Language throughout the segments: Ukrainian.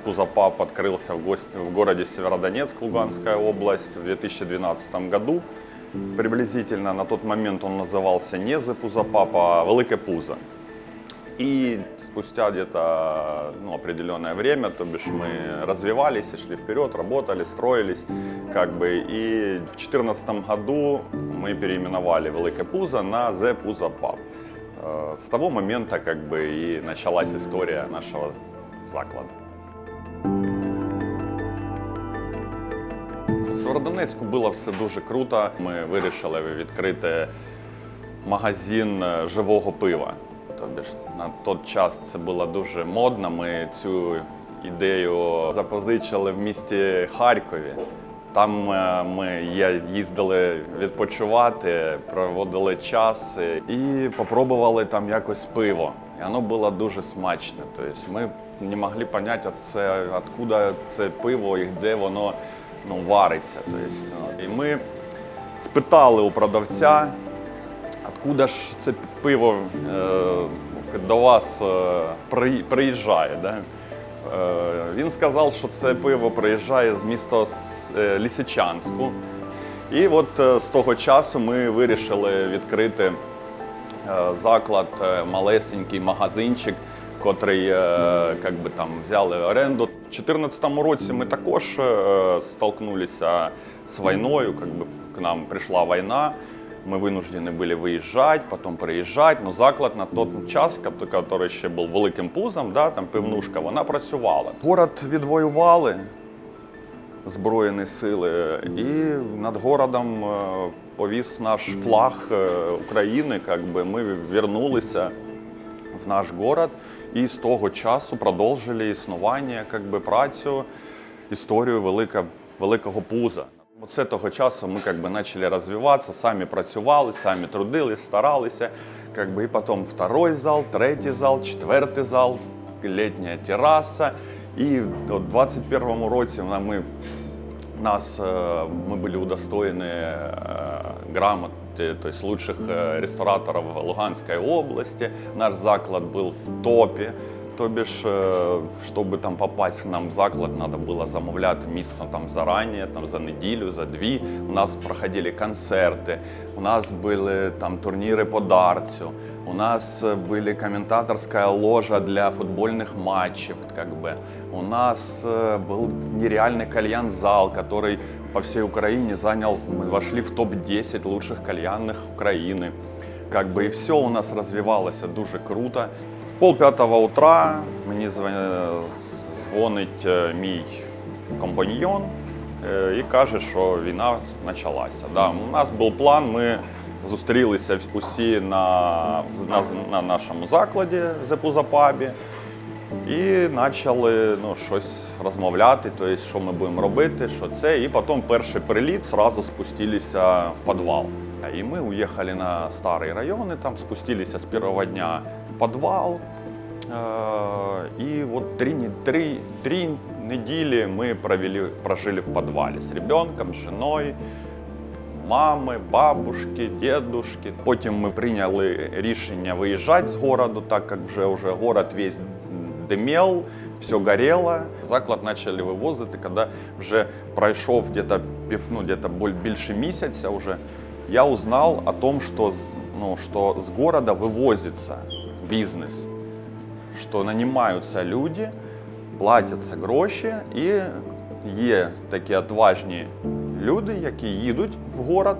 Запузапап открылся в, гость- в городе Северодонецк, Луганская область, в 2012 году. Приблизительно на тот момент он назывался не Запузапап, а Велике Пузо. И спустя где-то ну, определенное время, то бишь мы развивались шли вперед, работали, строились, как бы. И в 2014 году мы переименовали Велике Пузо на The Пузо. Э, С того момента как бы и началась история нашего заклада. В Северодонецьку було все дуже круто. Ми вирішили відкрити магазин е, живого пива. Тобто ж на той час це було дуже модно. Ми цю ідею запозичили в місті Харкові. Там е, ми їздили відпочивати, проводили час і попробували там якось пиво. І воно було дуже смачне. Тобто ми не могли зрозуміти, це, откуда це пиво і де воно ну, вариться. Тобто, ну, і ми спитали у продавця, откуда ж це пиво е, до вас е, приїжджає. Да? Е, він сказав, що це пиво приїжджає з міста е, Лисичанську. І от е, з того часу ми вирішили відкрити е, заклад, малесенький магазинчик, котрий би, там, взяли оренду. У 2014 році ми також е, столкнулися з війною, как би, к нам прийшла війна. Мы вынуждены были выезжать, потом приїжджати. Ну, заклад на той час, який ще був великим пузом, да, там пивнушка, вона працювала. Город відвоювали, Збройні сили, і над городом е, повіс наш флаг е, України. Как би ми вернулися в наш город і з того часу продовжили існування, как би, працю, історію велика, великого пуза. Оце того часу ми как би, почали розвиватися, самі працювали, самі трудились, старалися. Как би, і потім второй зал, третій зал, четвертий зал, літня тераса. І в 21 році на- ми нас э, мы были удостоены э, грамоты, то есть лучших э, рестораторов Луганской области. Наш заклад был в топе. То бишь, э, чтобы там попасть к нам в заклад, надо было замовляти місце там заранее, там за неділю, за дві. У нас проходили концерти, у нас були там турніри по дартсу, у нас э, были комментаторская ложа для футбольных матчев, как бы. У нас э, был нереальный кальян-зал, который по всей Украине занял, мы вошли в топ-10 лучших кальянных Украины. Как бы и все у нас развивалось дуже круто. Пол п'ятого утра мені дзвонить е, мій компаньйон е, і каже, що війна почалася. Да, у нас був план, ми зустрілися усі на, на, на нашому закладі Зепузапабі. І почали ну, щось розмовляти, тобто, що ми будемо робити, що це. І потім перший приліт зразу спустилися в підвал. І ми уїхали на старий район, і там спустилися з першого дня в підвал. Е, І от три, три, три неділі ми провели, прожили в підвалі з ребенком, з жіною мами, бабушки, дедушки. Потім ми прийняли рішення виїжджати з городу, так як вже, вже город весь димел, все горело. Заклад почали вивозити, коли вже пройшов где-то, ну, більше місяця вже, я узнал о том, что, ну, что с города вывозится бизнес, что нанимаются люди, платяться гроші, і є такі отважні люди, які їдуть в город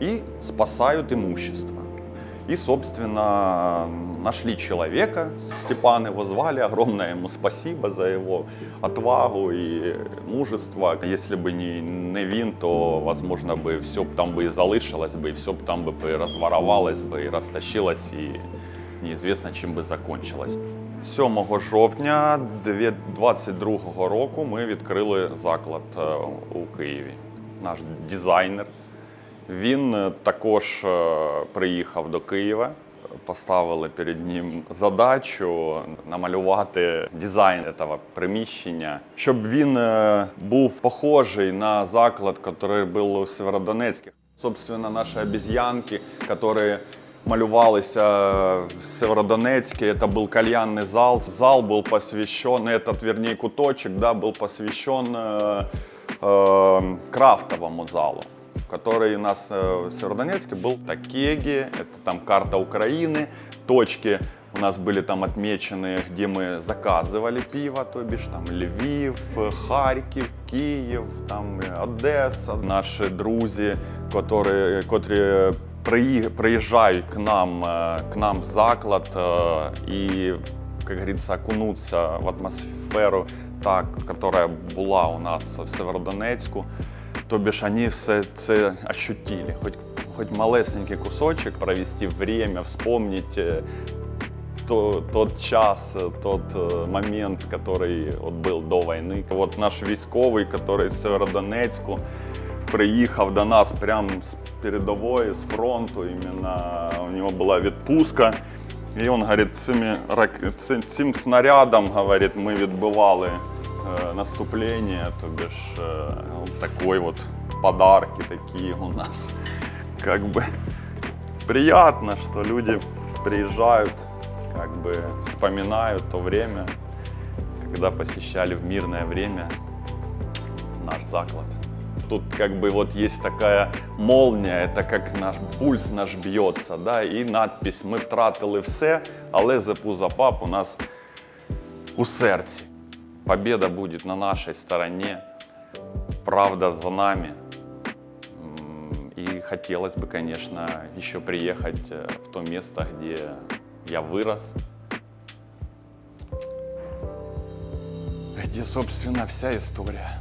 і спасають имущество. И, собственно, нашли человека, Степан его звали, огромное ему спасибо за его отвагу и мужество. Если бы не, не він, то, возможно, бы все б там бы и залишилось бы, и все б там бы и разворовалось бы, и растащилось, и неізвісно, чим би закончилось. 7 жовтня 2022 року ми відкрили заклад е, у Києві. Наш дизайнер. Він е, також е, приїхав до Києва. Поставили перед ним задачу намалювати дизайн цього приміщення, щоб він е, був похожий на заклад, який був у Северодонецьку. Собственно, наши обезьянки, которые малювалися в Северодонецке, это был кальянный зал. Зал был посвящен, этот, вернее, куточек, да, был посвящен э, э, крафтовому залу, который у нас э, в Северодонецке был Такеги, это там карта Украины, точки у нас были там отмечены, где мы заказывали пиво, то бишь там Львів, Харків, Київ, там е, Одеса. Наші друзі, котрі, котрі приї- приїжджають к нам, е, к нам в заклад е, і, как говорится, окунуться в атмосферу, так, которая була у нас в Северодонецьку. То бишь они все це ощутили. Хоть, хоть малесенький кусочек провести время, вспомнить э, то, тот час, э, тот э, момент, который вот был до війни. От наш військовий, який з Северодонецьку приїхав до нас прямо з передової, з фронту, іменно у нього була відпустка. І він говорить, цими, рак- цим, цим снарядом, говорить, ми відбивали е, наступлення, то бишь е, от такой вот подарки такі у нас. Как бы приятно, что люди приезжают, как бы вспоминают то время, когда посещали в мирное время наш заклад. Тут как бы вот есть такая молния, это как наш пульс наш б'ється, да, і надпись Ми втратили все, але Зепузапап у нас у серці. Победа буде на нашій стороні, правда за нами. И хотелось бы, конечно, еще приехать э, в то место, где я вырос, где, собственно, вся история.